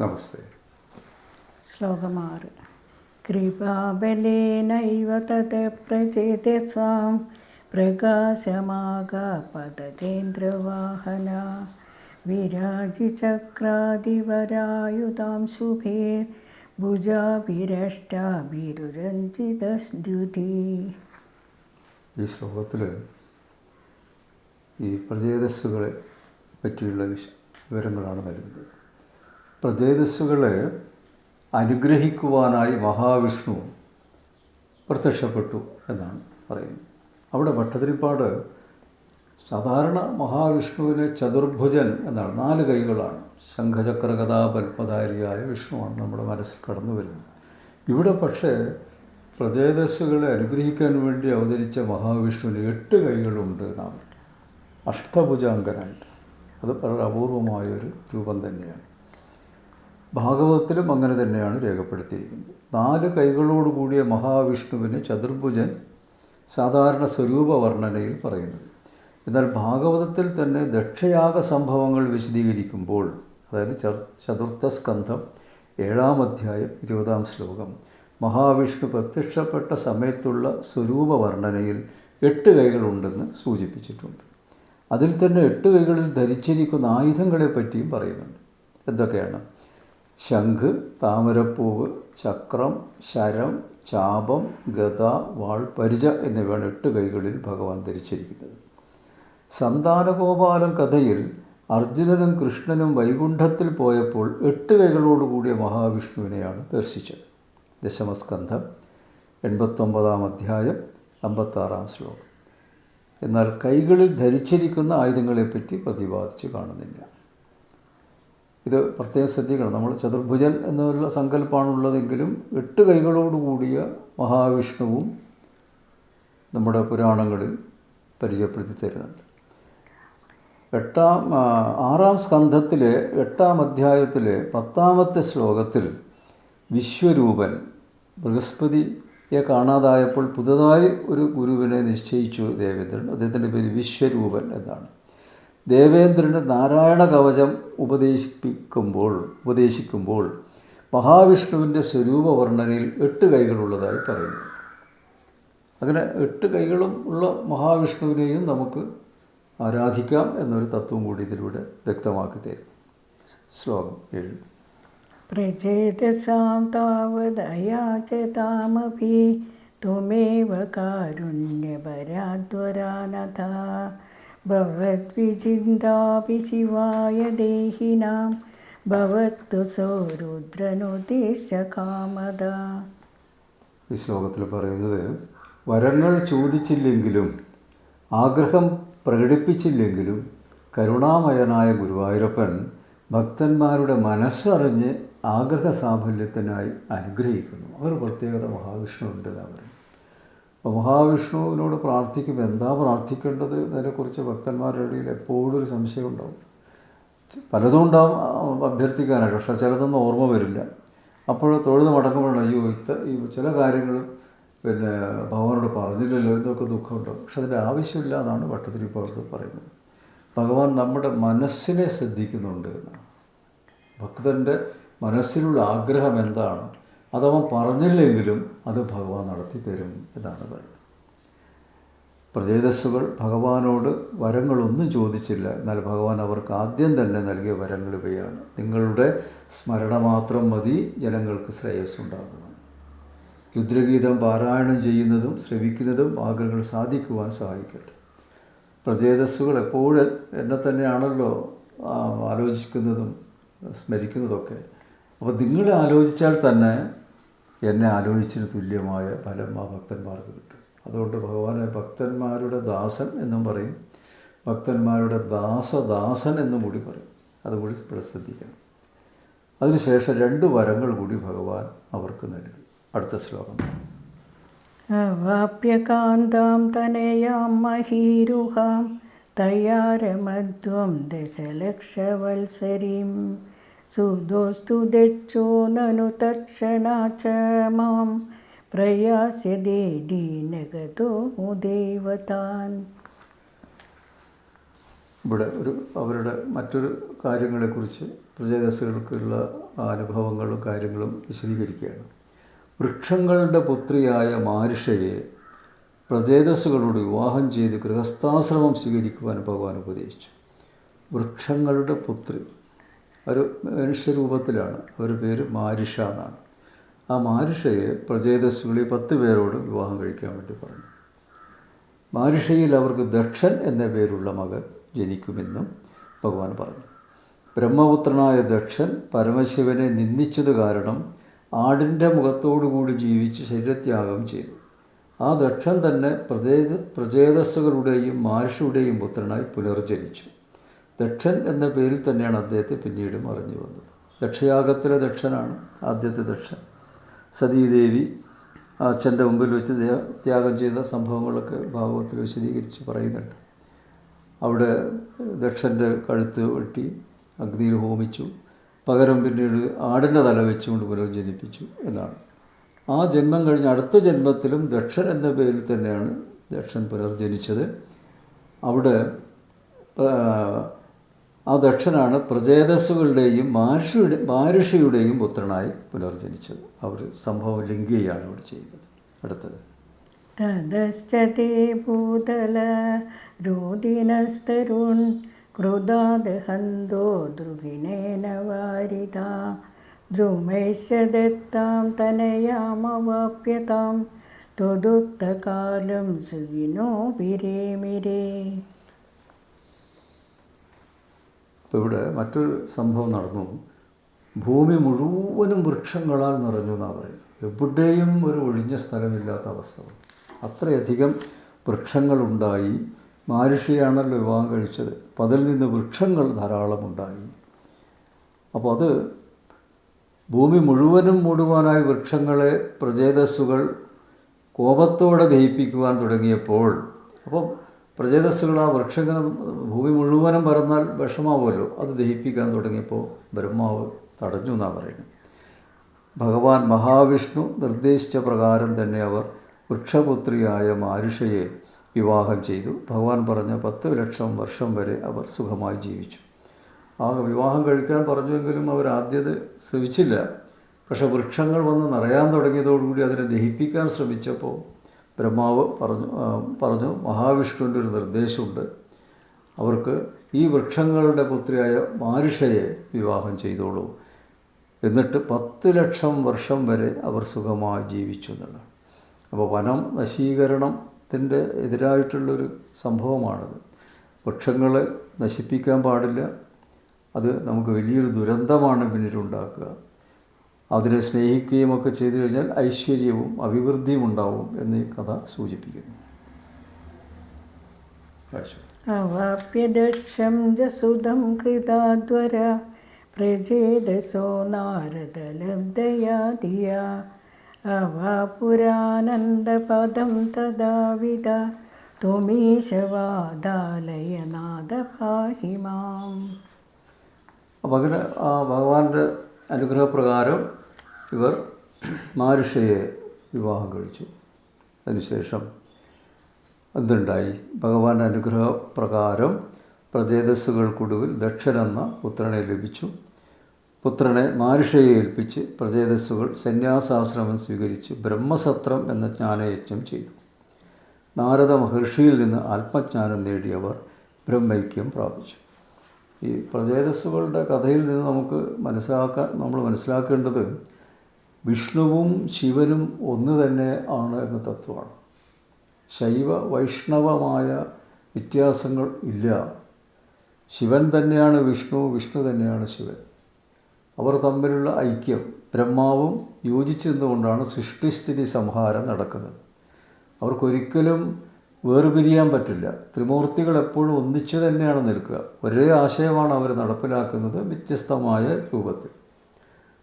നമസ്തേ. ശ്ലോകമാറ് കൃപാബലേനൈവ തത് പ്രചേതസാം പ്രകാശമാകാപതകേന്ദ്രവാഹന വിരാജിചക്രാദിവരായുധാം ശുഭേർ ഭുജാഭിരഷ്ടാഭിരുരഞ്ജിതസ്തുതി. ഈ ശ്ലോകത്തിൽ ഈ പ്രചേതസ്സുകളെ പറ്റിയുള്ള വിശ വിവരങ്ങളാണ് വരുന്നത്. പ്രചേതസ്സുകളെ അനുഗ്രഹിക്കുവാനായി മഹാവിഷ്ണു പ്രത്യക്ഷപ്പെട്ടു എന്നാണ് പറയുന്നത്. അവിടെ ഭട്ടതിരിപ്പാട് സാധാരണ മഹാവിഷ്ണുവിനെ ചതുർഭുജൻ എന്നാണ്. നാല് കൈകളാണ്. ശംഖചക്ര കഥാപത്മധാരിയായ വിഷ്ണുവാണ് നമ്മുടെ മനസ്സിൽ കടന്നു വരുന്നത്. ഇവിടെ പക്ഷേ പ്രചേതസ്സുകളെ അനുഗ്രഹിക്കാൻ വേണ്ടി അവതരിച്ച മഹാവിഷ്ണുവിന് എട്ട് കൈകളുണ്ട് നാം അഷ്ടഭുജാങ്കനായിട്ട്. അത് വളരെ അപൂർവമായൊരു രൂപം തന്നെയാണ്. ഭാഗവതത്തിലും അങ്ങനെ തന്നെയാണ് രേഖപ്പെടുത്തിയിരിക്കുന്നത്. നാല് കൈകളോട് കൂടിയ മഹാവിഷ്ണുവിന് ചതുർഭുജൻ സാധാരണ സ്വരൂപ വർണനയിൽ പറയുന്നത്. എന്നാൽ ഭാഗവതത്തിൽ തന്നെ ദക്ഷയാഗ സംഭവങ്ങൾ വിശദീകരിക്കുമ്പോൾ അതായത് ചതുർത്ഥ സ്കന്ധം ഏഴാം അധ്യായം ഇരുപതാം ശ്ലോകം മഹാവിഷ്ണു പ്രത്യക്ഷപ്പെട്ട സമയത്തുള്ള സ്വരൂപ വർണനയിൽ എട്ട് കൈകളുണ്ടെന്ന് സൂചിപ്പിച്ചിട്ടുണ്ട്. അതിൽ തന്നെ എട്ട് കൈകളിൽ ധരിച്ചിരിക്കുന്ന ആയുധങ്ങളെ പറ്റിയും പറയുന്നുണ്ട്. എന്തൊക്കെയാണ്? ശംഖ് താമരപ്പൂവ് ചക്രം ശരം ചാപം ഗത വാൾ പരിച എന്നിവയാണ് എട്ട് കൈകളിൽ ഭഗവാൻ ധരിച്ചിരിക്കുന്നത്. സന്താനഗോപാലം കഥയിൽ അർജുനനും കൃഷ്ണനും വൈകുണ്ഠത്തിൽ പോയപ്പോൾ എട്ട് കൈകളോടുകൂടിയ മഹാവിഷ്ണുവിനെയാണ് ദർശിച്ചത്. ദശമസ്കന്ധം എൺപത്തൊമ്പതാം അധ്യായം അമ്പത്താറാം ശ്ലോകം. എന്നാൽ കൈകളിൽ ധരിച്ചിരിക്കുന്ന ആയുധങ്ങളെപ്പറ്റി പ്രതിപാദിച്ച് കാണുന്നില്ല. ഇത് പ്രത്യേകം ശ്രദ്ധിക്കണം. നമ്മൾ ചതുർഭുജൻ എന്നുള്ള സങ്കല്പമാണുള്ളതെങ്കിലും എട്ട് കൈകളോടുകൂടിയ മഹാവിഷ്ണുവും നമ്മുടെ പുരാണങ്ങളിൽ പരിചയപ്പെടുത്തി തരുന്നുണ്ട്. എട്ടാം ആറാം സ്കന്ധത്തിലെ എട്ടാം അധ്യായത്തിലെ പത്താമത്തെ ശ്ലോകത്തിൽ വിശ്വരൂപൻ ബൃഹസ്പതിയെ കാണാതായപ്പോൾ പുതുതായി ഒരു ഗുരുവിനെ നിശ്ചയിച്ചു ദേവേന്ദ്രൻ. അദ്ദേഹത്തിന്റെ പേര് വിശ്വരൂപൻ എന്നാണ്. ദേവേന്ദ്രന് നാരായണ കവചം ഉപദേശിപ്പിക്കുമ്പോൾ ഉപദേശിക്കുമ്പോൾ മഹാവിഷ്ണുവിന്റെ സ്വരൂപ വർണനയിൽ എട്ട് കൈകളുള്ളതായി പറയുന്നു. അങ്ങനെ എട്ട് കൈകളും ഉള്ള മഹാവിഷ്ണുവിനെയും നമുക്ക് ആരാധിക്കാം എന്നൊരു തത്വം കൂടി ഇതിലൂടെ വ്യക്തമാക്കി തരും. ശ്ലോകം ഏഴ്. പ്രചേതസാം താവദയാചതാമഭി ത്വമേവ കാരുണ്യപരാദ്വരാനഥ ഭവദ്വിചിന്താപി ശിവായ ദേഹിനാം ഭവത്തു സൗരുദ്രനുദ്ദേശകാമത ഈ ശ്ലോകത്തിൽ പറയുന്നത് വരങ്ങൾ ചോദിച്ചില്ലെങ്കിലും ആഗ്രഹം പ്രകടിപ്പിച്ചില്ലെങ്കിലും കരുണാമയനായ ഗുരുവായൂരപ്പൻ ഭക്തന്മാരുടെ മനസ്സറിഞ്ഞ് ആഗ്രഹ സാഫല്യത്തിനായി അനുഗ്രഹിക്കുന്നു. അങ്ങനെ പ്രത്യേകത മഹാവിഷ്ണുവിന്റെ പറയുന്നത് അപ്പോൾ മഹാവിഷ്ണുവിനോട് പ്രാർത്ഥിക്കുമ്പോൾ എന്താ പ്രാർത്ഥിക്കേണ്ടത് എന്നതിനെക്കുറിച്ച് ഭക്തന്മാരുടെ ഇടയിൽ എപ്പോഴും ഒരു സംശയം ഉണ്ടാവും. പലതും ഉണ്ടാവും അഭ്യർത്ഥിക്കാനായിട്ട്. പക്ഷേ ചിലതൊന്നും ഓർമ്മ വരില്ല. അപ്പോൾ തൊഴുത് മടങ്ങുമ്പോഴാണ് അയ്യോ ഇത്ത ഈ ചില കാര്യങ്ങൾ പിന്നെ ഭഗവാനോട് പറഞ്ഞില്ലല്ലോ എന്നൊക്കെ ദുഃഖമുണ്ടാവും പക്ഷെ അതിന്റെ ആവശ്യമില്ല എന്നാണ് ഭട്ടതിരിപ്പാട് പറയുന്നത്. ഭഗവാൻ നമ്മുടെ മനസ്സിനെ ശ്രദ്ധിക്കുന്നുണ്ട് എന്നാണ്. ഭക്തന്റെ മനസ്സിലുള്ള ആഗ്രഹം എന്താണ്? അതവൻ പറഞ്ഞില്ലെങ്കിലും അത് ഭഗവാൻ നടത്തി തരും എന്നാണ് പറയുന്നത്. പ്രചേതസ്സുകൾ ഭഗവാനോട് വരങ്ങളൊന്നും ചോദിച്ചില്ല. എന്നാൽ ഭഗവാൻ അവർക്ക് ആദ്യം തന്നെ നൽകിയ വരങ്ങൾ ഇവയാണ്. നിങ്ങളുടെ സ്മരണ മാത്രം മതി ജനങ്ങൾക്ക് ഉണ്ടാകണം രുദ്രഗീതം പാരായണം ചെയ്യുന്നതും ശ്രവിക്കുന്നതും ആഗ്രഹങ്ങൾ സാധിക്കുവാൻ സഹായിക്കട്ടെ. പ്രചേതസ്സുകൾ എപ്പോഴും എന്നെ തന്നെയാണല്ലോ ആലോചിക്കുന്നതും സ്മരിക്കുന്നതൊക്കെ. അപ്പോൾ നിങ്ങൾ ആലോചിച്ചാൽ തന്നെ എന്നെ ആലോചിച്ചതിന് തുല്യമായ ഫലം ആ ഭക്തന്മാർക്ക് കിട്ടും. അതുകൊണ്ട് ഭഗവാനെ ഭക്തന്മാരുടെ ദാസൻ എന്നും പറയും. ഭക്തന്മാരുടെ ദാസദാസൻ എന്നും കൂടി പറയും. അതുകൂടി ഇവിടെ ശ്രദ്ധിക്കണം. അതിനുശേഷം രണ്ട് വരങ്ങൾ കൂടി ഭഗവാൻ അവർക്ക് നൽകി. അടുത്ത ശ്ലോകം. അവാപ്യകാന്താം തനയാം മഹീരുഹാം തയ്യാരമധ്വം ദശലക്ഷവത്സരീം. സുദോസ്തു ദക്ഷോ നനു തക്ഷണാ ച മാം. ദീനഗതോ മുദേവതാൻ ഇവിടെ ഒരു അവരുടെ മറ്റൊരു കാര്യങ്ങളെക്കുറിച്ച് പ്രജേതസ്സുകൾക്കുള്ള അനുഭവങ്ങളും കാര്യങ്ങളും വിശദീകരിക്കുകയാണ്. വൃക്ഷങ്ങളുടെ പുത്രിയായ മാരിഷയെ പ്രജേതസ്സുകളോട് വിവാഹം ചെയ്ത് ഗൃഹസ്ഥാശ്രമം സ്വീകരിക്കുവാൻ ഭഗവാൻ ഉപദേശിച്ചു. വൃക്ഷങ്ങളുടെ പുത്രി ഒരു മനുഷ്യരൂപത്തിലാണ്. അവരുടെ പേര് മാരിഷ എന്നാണ്. ആ മാരിഷയെ പ്രജേതസ്സുകളിൽ പത്ത് പേരോട് വിവാഹം കഴിക്കാൻ വേണ്ടി പറഞ്ഞു. മാരിഷയിൽ അവർക്ക് ദക്ഷൻ എന്ന പേരുള്ള മകൻ ജനിക്കുമെന്നും ഭഗവാൻ പറഞ്ഞു. ബ്രഹ്മപുത്രനായ ദക്ഷൻ പരമശിവനെ നിന്ദിച്ചത് കാരണം ആടിന്റെ മുഖത്തോടുകൂടി ജീവിച്ച് ശരീരത്യാഗം ചെയ്തു. ആ ദക്ഷൻ തന്നെ പ്രജേത പ്രജേതസ്സുകളുടെയും മാരിഷയുടെയും പുത്രനായി പുനർജനിച്ചു. ദക്ഷൻ എന്ന പേരിൽ തന്നെയാണ് അദ്ദേഹത്തെ പിന്നീടും അറിഞ്ഞു വന്നത്. ദക്ഷയാഗത്തിലെ ദക്ഷനാണ് ആദ്യത്തെ ദക്ഷൻ. സതീദേവി അച്ഛന്റെ മുമ്പിൽ വെച്ച് ത്യാഗം ചെയ്ത സംഭവങ്ങളൊക്കെ ഭാഗവത്തിൽ വിശദീകരിച്ച് പറയുന്നുണ്ട്. അവിടെ ദക്ഷന്റെ കഴുത്ത് വെട്ടി അഗ്നിയിൽ ഹോമിച്ചു. പകരം പിന്നീട് ആടിന്റെ തല വെച്ചുകൊണ്ട് പുനർജനിപ്പിച്ചു എന്നാണ്. ആ ജന്മം കഴിഞ്ഞ അടുത്ത ജന്മത്തിലും ദക്ഷൻ എന്ന പേരിൽ തന്നെയാണ് ദക്ഷൻ പുനർജനിച്ചത്. അവിടെ ആ, ആ ദക്ഷനാണ് പ്രജേതസ്സുകളുടെയും മാരുഷയുടെ മാരുഷിയുടെയും പുത്രനായി പുനർജനിച്ചത് അവർ സംഭവം ലിങ്ക് ചെയ്യാണ് അവിടെ ചെയ്യുന്നത് അടുത്തത് ततश्च ते भूतल रोदिनस्तरुन् क्रुधादहन्तो द्रुहिणेन वारिता द्रुमैश्च दत्तां तनयामवाप्यतां त्वदुक्तकालं सुविनो विरेमिरे അപ്പോൾ ഇവിടെ മറ്റൊരു സംഭവം നടന്നു. ഭൂമി മുഴുവനും വൃക്ഷങ്ങളാൽ നിറഞ്ഞു എന്നാണ് പറയുന്നത്. എവിടെയും ഒരു ഒഴിഞ്ഞ സ്ഥലമില്ലാത്ത അവസ്ഥ. അത്രയധികം വൃക്ഷങ്ങളുണ്ടായി. മാരുഷിയാണല്ലോ വിവാഹം കഴിച്ചത്. അപ്പം അതിൽ നിന്ന് വൃക്ഷങ്ങൾ ധാരാളം ഉണ്ടായി. അപ്പോൾ അത് ഭൂമി മുഴുവനും മൂടുവാനായി വൃക്ഷങ്ങളെ പ്രചേതസ്സുകൾ കോപത്തോടെ ദഹിപ്പിക്കുവാൻ തുടങ്ങിയപ്പോൾ അപ്പോൾ പ്രജേതസ്സുകൾ ആ ഭൂമി മുഴുവനും പരന്നാൽ വിഷമാവുമല്ലോ. അത് ദഹിപ്പിക്കാൻ തുടങ്ങിയപ്പോൾ ബ്രഹ്മാവ് തടഞ്ഞു എന്നാണ് പറയുന്നത്. ഭഗവാൻ മഹാവിഷ്ണു നിർദ്ദേശിച്ച പ്രകാരം തന്നെ അവർ വൃക്ഷപുത്രിയായ മാരുഷയെ വിവാഹം ചെയ്തു. ഭഗവാൻ പറഞ്ഞ പത്ത് ലക്ഷം വർഷം വരെ അവർ സുഖമായി ജീവിച്ചു. ആ വിവാഹം കഴിക്കാൻ പറഞ്ഞുവെങ്കിലും അവർ ആദ്യത് ശ്രമിച്ചില്ല. പക്ഷേ വൃക്ഷങ്ങൾ വന്ന് നിറയാൻ തുടങ്ങിയതോടുകൂടി അതിനെ ദഹിപ്പിക്കാൻ ശ്രമിച്ചപ്പോൾ ബ്രഹ്മാവ് പറഞ്ഞു പറഞ്ഞു മഹാവിഷ്ണുവിന്റെ ഒരു നിർദ്ദേശമുണ്ട്. അവർക്ക് ഈ വൃക്ഷങ്ങളുടെ പുത്രിയായ മാരുഷയെ വിവാഹം ചെയ്തോളൂ. എന്നിട്ട് പത്ത് ലക്ഷം വർഷം വരെ അവർ സുഖമായി ജീവിച്ചു എന്നുള്ളതാണ് അപ്പോൾ വനം നശീകരണത്തിന്റെ എതിരായിട്ടുള്ളൊരു സംഭവമാണത്. വൃക്ഷങ്ങളെ നശിപ്പിക്കാൻ പാടില്ല. അത് നമുക്ക് വലിയൊരു ദുരന്തമാണ് പിന്നീടുണ്ടാക്കുക. അതിനെ സ്നേഹിക്കുകയും ഒക്കെ ചെയ്തു കഴിഞ്ഞാൽ ഐശ്വര്യവും അഭിവൃദ്ധിയും ഉണ്ടാവും എന്ന് ഈ കഥ സൂചിപ്പിക്കുന്നു. അവാപ്യദക്ഷം ജസുതം കൃതാദ്വര പ്രചേതസോ നാരദലബ്ധയാധിയ അവാപുരാനന്ദപദം തദാവിത ത്വമീശവാദാലയനാഥ പാഹി മാം അപ്പം അങ്ങനെ ആ ഭഗവാന്റെ അനുഗ്രഹപ്രകാരം ഇവർ മാരുഷയെ വിവാഹം കഴിച്ചു. അതിനുശേഷം എന്തുണ്ടായി? ഭഗവാന്റെ അനുഗ്രഹപ്രകാരം പ്രജേതസ്സുകൾക്കൊടുവിൽ ദക്ഷൻ എന്ന പുത്രനെ ലഭിച്ചു. പുത്രനെ മാരുഷയെ ഏൽപ്പിച്ച് പ്രജേതസ്സുകൾ സന്യാസാശ്രമം സ്വീകരിച്ച് ബ്രഹ്മസത്രം എന്ന ജ്ഞാനയജ്ഞം ചെയ്തു. നാരദ മഹർഷിയിൽ നിന്ന് ആത്മജ്ഞാനം നേടിയവർ ബ്രഹ്മൈക്യം പ്രാപിച്ചു. ഈ പ്രജേതസ്സുകളുടെ കഥയിൽ നിന്ന് നമുക്ക് മനസ്സിലാക്കാൻ നമ്മൾ മനസ്സിലാക്കേണ്ടത് വിഷ്ണുവും ശിവനും ഒന്ന് തന്നെ ആണ് എന്ന തത്വമാണ്. ശൈവ വൈഷ്ണവമായ വ്യത്യാസങ്ങൾ ഇല്ല. ശിവൻ തന്നെയാണ് വിഷ്ണു വിഷ്ണു തന്നെയാണ് ശിവൻ. അവർ തമ്മിലുള്ള ഐക്യം ബ്രഹ്മാവും യോജിച്ചെന്നുകൊണ്ടാണ് സൃഷ്ടിസ്ഥിതി സംഹാരം നടക്കുന്നത്. അവർക്കൊരിക്കലും വേർപിരിയാൻ പറ്റില്ല. ത്രിമൂർത്തികൾ എപ്പോഴും ഒന്നിച്ചു തന്നെയാണ് നിൽക്കുക. ഒരേ ആശയമാണ് അവർ നടപ്പിലാക്കുന്നത് വ്യത്യസ്തമായ രൂപത്തിൽ.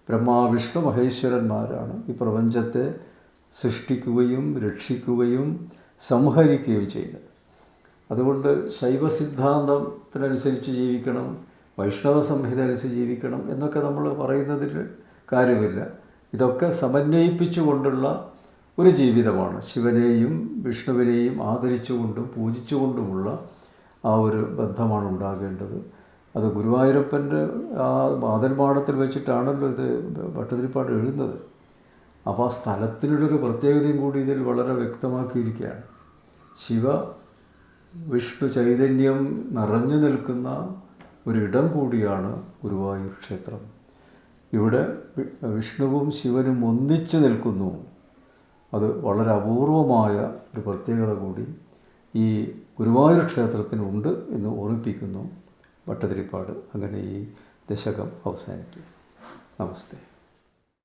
ബ്രഹ്മാ വിഷ്ണു മഹേശ്വരന്മാരാണ്. ഈ പ്രപഞ്ചത്തെ സൃഷ്ടിക്കുകയും രക്ഷിക്കുകയും സംഹരിക്കുകയും ചെയ്യുന്നത്. അതുകൊണ്ട് ശൈവ സിദ്ധാന്തത്തിനനുസരിച്ച് ജീവിക്കണം വൈഷ്ണവ സംഹിത അനുസരിച്ച് ജീവിക്കണം എന്നൊക്കെ നമ്മൾ പറയുന്നതിൽ കാര്യമില്ല. ഇതൊക്കെ സമന്വയിപ്പിച്ചുകൊണ്ടുള്ള ഒരു ജീവിതമാണ്. ശിവനെയും വിഷ്ണുവിനെയും ആദരിച്ചുകൊണ്ടും പൂജിച്ചുകൊണ്ടുമുള്ള ആ ഒരു ബന്ധമാണ് ഉണ്ടാകേണ്ടത്. അത് ഗുരുവായൂരപ്പന്റെ ആ മാതൽമാടത്തിൽ വെച്ചിട്ടാണല്ലോ ഇത് ഭട്ടതിരിപ്പാട് എഴുതുന്നത്. അപ്പോൾ ആ സ്ഥലത്തിനുള്ളൊരു പ്രത്യേകതയും കൂടി ഇതിൽ വളരെ വ്യക്തമാക്കിയിരിക്കുകയാണ്. ശിവ വിഷ്ണു ചൈതന്യം നിറഞ്ഞു നിൽക്കുന്ന ഒരിടം കൂടിയാണ് ഗുരുവായൂർ ക്ഷേത്രം. ഇവിടെ വിഷ്ണുവും ശിവനും ഒന്നിച്ചു നിൽക്കുന്നു. അത് വളരെ അപൂർവമായ ഒരു പ്രത്യേകത കൂടി ഈ ഗുരുവായൂർ ക്ഷേത്രത്തിനുണ്ട് എന്ന് ഓർമ്മിപ്പിക്കുന്നു. ഭട്ടതിരിപ്പാട് അങ്ങനെ ഈ ദശകം അവസാനിക്കും. നമസ്തേ.